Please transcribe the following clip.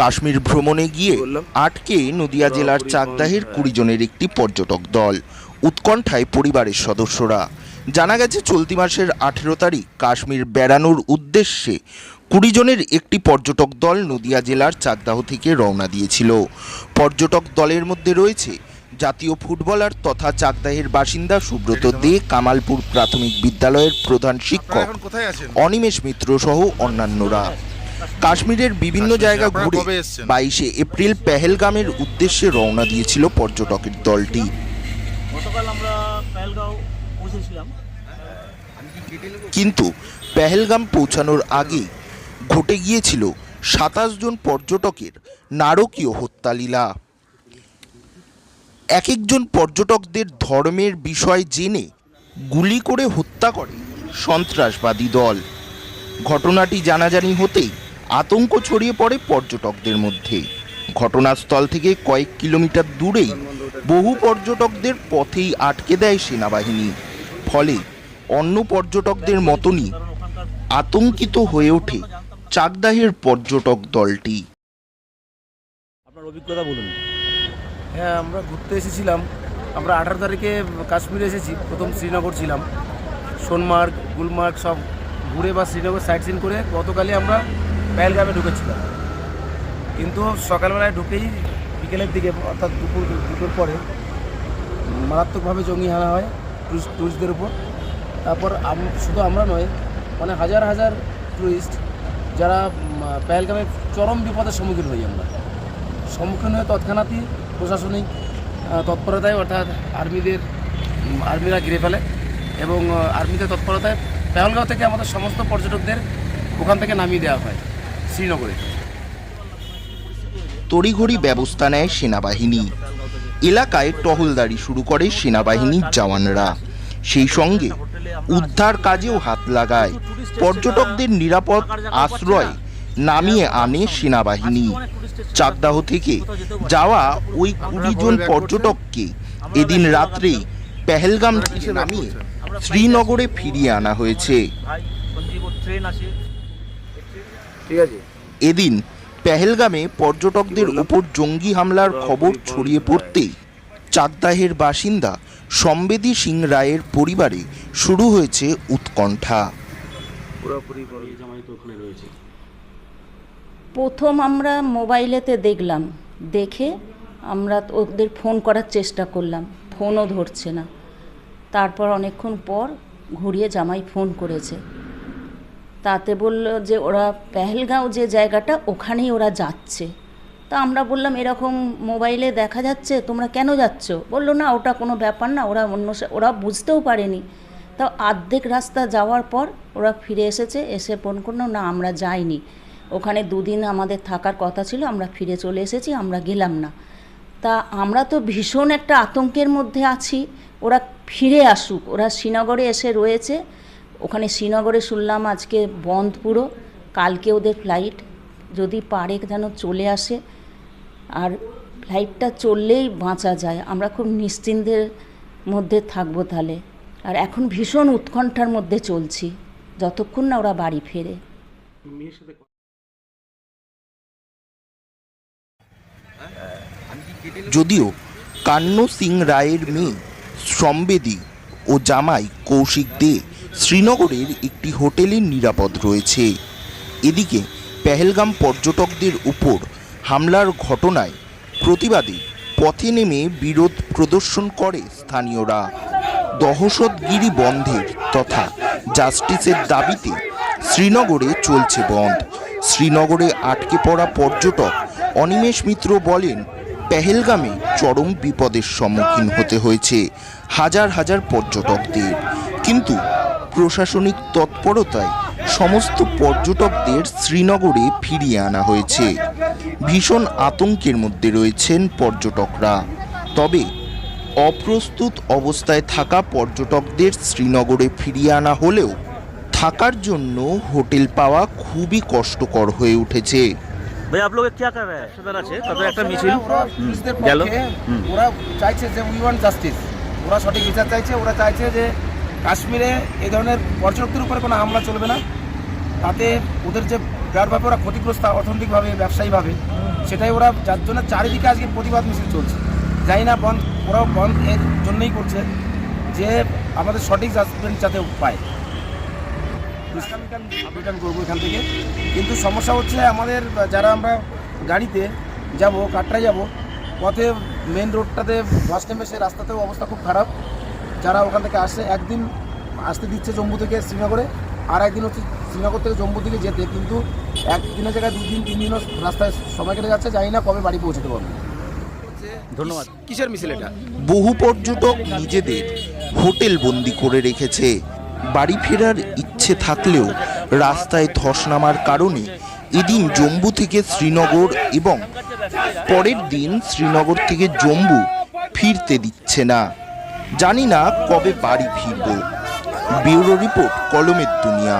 কাশ্মীর ভ্রমণে গিয়ে আটকে নদিয়া জেলার চাকদাহের কুড়ি জনের একটি পর্যটক দল উৎকণ্ঠায় পরিবারের সদস্যরা। জানা গেছে চলতি মাসের আঠেরো তারিখ কাশ্মীর বেড়ানোর উদ্দেশ্যে কুড়ি জনের একটি পর্যটক দল নদিয়া জেলার চাকদাহ থেকে রওনা দিয়েছিল। পর্যটক দলের মধ্যে রয়েছে জাতীয় ফুটবলার তথা চাকদাহের বাসিন্দা সুব্রত দে কামালপুর প্রাথমিক বিদ্যালয়ের প্রধান শিক্ষক অনিমেষ মিত্র সহ অন্যান্যরা। কাশ্মীরের বিভিন্ন জায়গা ঘুরে বাইশে এপ্রিল পেহেলগামের উদ্দেশ্যে রওনা দিয়েছিল পর্যটকের দলটি। গতকাল আমরা পেহেলগাঁও পৌঁছেছিলাম। কিন্তু পেহেলগাম পৌঁছানোর আগে ঘটে গিয়েছিল সাতাশ জন পর্যটকের নারকীয় হত্যালীলা। এক একজন পর্যটকদের ধর্মের বিষয় জেনে গুলি করে হত্যা করে সন্ত্রাসবাদী দল। ঘটনাটি জানাজানি হতেই আতঙ্ক ছড়িয়ে পড়ে পর্যটকদের মধ্যে ঘটনাস্থল থেকে কয়েক কিলোমিটার দূরেই বহু পর্যটকদের পথেই আটকে দেয় সেনাবাহিনী। ফলে অন্য পর্যটকদের মতনই আতঙ্কিত হয়ে ওঠে চাকদাহের পর্যটক দলটি। আপনার অভিজ্ঞতা বলুন। হ্যাঁ আমরা ঘুরতে এসেছিলাম। আমরা আঠারো তারিখে কাশ্মীরে এসেছি। প্রথম শ্রীনগর ছিলাম। সোনমার্গ, গুলমার্গ সব ঘুরে বা শ্রীনগর সাইট সিন করে গতকালই আমরা পেহেলগামে ঢুকেছিলাম কিন্তু সকালবেলায় ঢুকেই বিকেলের দিকে অর্থাৎ দুপুর দুপুর পরে মারাত্মকভাবে জঙ্গি হানা হয় টুরিস্ট টুরিস্টদের উপর। তারপর শুধু আমরা নয় মানে হাজার হাজার টুরিস্ট যারা উম, পেহেলগামে চরম বিপদের সম্মুখীন হই আমরা। সম্মুখীন হয়ে তৎক্ষণাৎই প্রশাসনিক তৎপরতায় অর্থাৎ আর্মিদের আর্মিরা ঘিরে ফেলে এবং আর্মিদের তৎপরতায় পেহলগাঁও থেকে আমাদের সমস্ত পর্যটকদের ওখান থেকে নামিয়ে দেওয়া হয়। শ্রীনগরে। তড়িঘড়ি ব্যবস্থা নেয় সেনাবাহিনী। এলাকায় টহলদারি শুরু করে সেনাবাহিনীর জওয়ানরা। সেই সঙ্গে উদ্ধার কাজেও হাত লাগায়। পর্যটকদের নিরাপদ আশ্রয় নামিয়ে আনে সেনাবাহিনী। চাকদাহ থেকে যাওয়া ওই কুড়ি জন পর্যটককে এদিন রাত্রেই পেহেলগাম থেকে নামিয়ে শ্রীনগরে ফিরিয়ে আনা হয়েছে। ঠিক আছে? এদিন পেহেলগামে পর্যটকদের উপর জঙ্গি হামলার খবর ছড়িয়ে পড়তেই চাকদাহের বাসিন্দা সম্বেদী সিং রায়ের পরিবারে শুরু হয়েছে উৎকণ্ঠা। প্রথম আমরা মোবাইলেতে দেখলাম। দেখে আমরা ওদের ফোন করার চেষ্টা করলাম। ফোনও ধরছে না। তারপর অনেকক্ষণ পর ঘুরিয়ে জামাই ফোন করেছে। তাতে বলল যে ওরা পেহেলগাঁও যে জায়গাটা, ওখানেই ওরা যাচ্ছে। তা আমরা বললাম, এরকম মোবাইলে দেখা যাচ্ছে, তোমরা কেন যাচ্ছ? বলল, না, ওটা কোনো ব্যাপার না, ওরা অন্য ওরা বুঝতেও পারেনি। তা আর্ধেক রাস্তা যাওয়ার পর ওরা ফিরে এসেছে, এসে ফোন করল, না, আমরা যাইনি। ওখানে দুদিন আমাদের থাকার কথা ছিল, আমরা ফিরে চলে এসেছি, আমরা গেলাম না। তা আমরা তো ভীষণ একটা আতঙ্কের মধ্যে আছি, ওরা ফিরে আসুক, ওরা শ্রীনগরে এসে রয়েছে ওখানে শ্রীনগরে শুনলাম আজকে বন্ধ পুরো, কালকে ওদের ফ্লাইট যদি পারে যেন চলে আসে, আর ফ্লাইটটা চললেই বাঁচা যায়। আমরা খুব নিশ্চিন্তের মধ্যে থাকব তাহলে। আর এখন ভীষণ উৎকণ্ঠার মধ্যে চলছি, যতক্ষণ না ওরা বাড়ি ফেরে। যদিও কান্ন সিং রায়ের মেয়ে, সম্বেদী ও জামাই কৌশিক দে শ্রীনগরের একটি হোটেলের নিরাপদ রয়েছে। এদিকে, পেহেলগাম পর্যটকদের উপর হামলার ঘটনায় প্রতিবাদে পথে নেমে বিরোধ প্রদর্শন করে স্থানীয়রা। দহশতগিরি বন্ধের তথা জাস্টিসের দাবিতে শ্রীনগরে চলছে বন্ধ। শ্রীনগরে আটকে পড়া পর্যটক অনিমেষ মিত্র বলেন, পেহেলগামে চরম বিপদের সম্মুখীন হতে হয়েছে হাজার হাজার পর্যটকদের। কিন্তু প্রশাসনিক তৎপরতায় সমস্ত পর্যটকদের শ্রীনগরে ফিরিয়ে আনা হয়েছে ভীষণ আতঙ্কের মধ্যে রয়েছেন পর্যটকরা তবে অপ্রস্তুত অবস্থায় থাকা পর্যটকদের শ্রীনগরে ফিরিয়ে আনা হলেও থাকার জন্য হোটেল পাওয়া খুবই কষ্টকর হয়ে উঠেছে ভাই আপ লোক क्या कर रहे हैं সদর আছে তবে একটা মিছিল ওরা টুরিস্টদের গেল পক্ষে হুম। ওরা চাইছে যে উই ওয়ান্ট জাস্টিস ওরা সঠিক বিচার চাইছে ওরা চাইছে যে কাশ্মীরে এ ধরনের পর্যটকদের উপরে কোনো হামলা চলবে না। তাতে ওদের যে বিরাটভাবে ওরা ক্ষতিগ্রস্ত অর্থনৈতিকভাবে, ব্যবসায়ীভাবে, সেটাই ওরা যার জন্য চারিদিকে আজকে প্রতিবাদ মিছিল চলছে। জানি না বন্ধ, ওরাও বন্ধ এর জন্যই করছে যে আমাদের সঠিক জাজমেন্ট যাতে পায়। রিটার্ন করব এখান থেকে। কিন্তু সমস্যা হচ্ছে আমাদের যারা আমরা গাড়িতে যাব, কাটরায় যাব, পথে মেন রোডটাতে বাস স্ট্যান্ডে সে রাস্তাতেও অবস্থা খুব খারাপ। যারা ওখান থেকে আসে একদিন আসতে দিচ্ছে জম্মু থেকে শ্রীনগরে আর একদিন হচ্ছে শ্রীনগর থেকে জম্মু দিকে যেতে। কিন্তু একদিনের জায়গায় দুদিন তিন দিনও রাস্তায় সময় কেটে যাচ্ছে জানি না কবে বাড়ি পৌঁছতে পারবে। ধন্যবাদ। কিসের মিছিল এটা? বহু পর্যটক নিজেদের হোটেল বন্দি করে রেখেছে। বাড়ি ফেরার ইচ্ছে থাকলেও রাস্তায় ধস নামার কারণে এদিন জম্মু থেকে শ্রীনগর এবং পরের দিন শ্রীনগর থেকে জম্মু ফিরতে দিচ্ছে না। জানি না কবে বাড়ি ফিরব। ব্যুরো রিপোর্ট কলমের দুনিয়া।